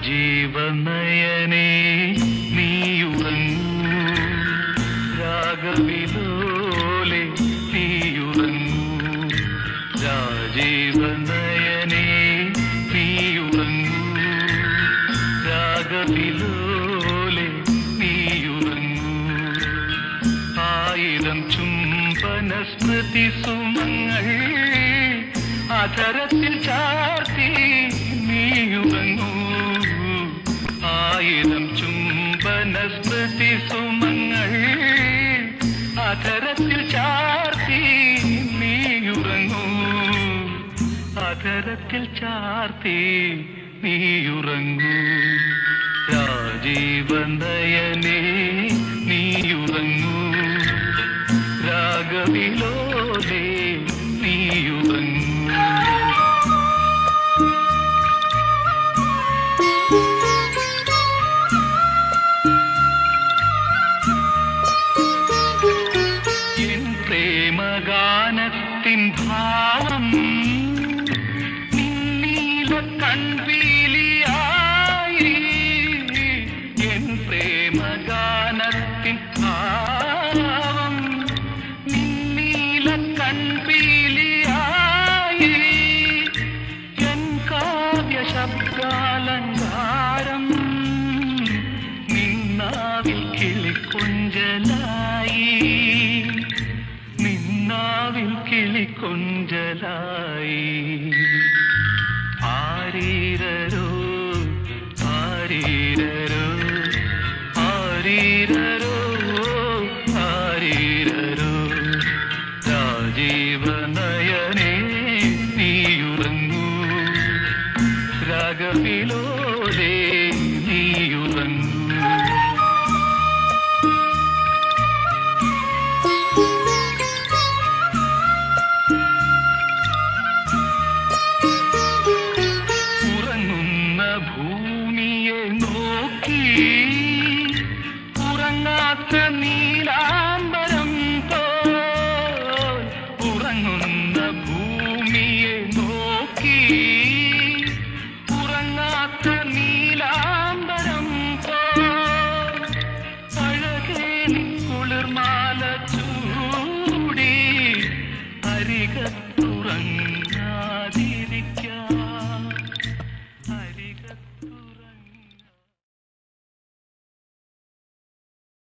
രാജീവനയനേ നീയുറങ്ങൂ. രാഗവിലോലെ നീയുറങ്ങൂ. രാജീവനയനേ നീയുറങ്ങൂ. രാഗവിലോലെ നീയുറങ്ങൂ. ആയിരം ചുംബന സ്മൃതി സുമങ്ങൾ അധരത്തിൽ ചാർത്തി നീയുറങ്ങൂ. ആയിരം ചുംബന സ്മൃതി സുമങ്ങൾ. അധരത്തിൽ ചാർത്തി നീയുറങ്ങൂ. അധരത്തിൽ ചാർത്തി നീയുറങ്ങൂ. രാജീവനയനേ നീയുറങ്ങൂ. രാഗവിലോലേ നീയുറങ്ങൂ. എൻ പ്രേമഗാനത്തിൻ ഭാവം നീല കൺപീലിയായി എൻ പ്രേമഗാനത്തിൻ ഭാവം നീല കൺപീലിയായി എൻ കാവ്യ ശബ്ദാലങ്കാരം നിന്നാവിൽ കിളിക്കൊഞ്ചലായി കിളിക്കൊഞ്ചലായി ആരീരരോ ആരീരരോ ആരീരരോ ആരീരരോ. രാജീവനയനേ നീയുറങ്ങൂ. രാഗവിലോലേ കുളിർമാല ചൂടി അരികത്തുറങ്ങാതിരിക്ക അരികത്തുറ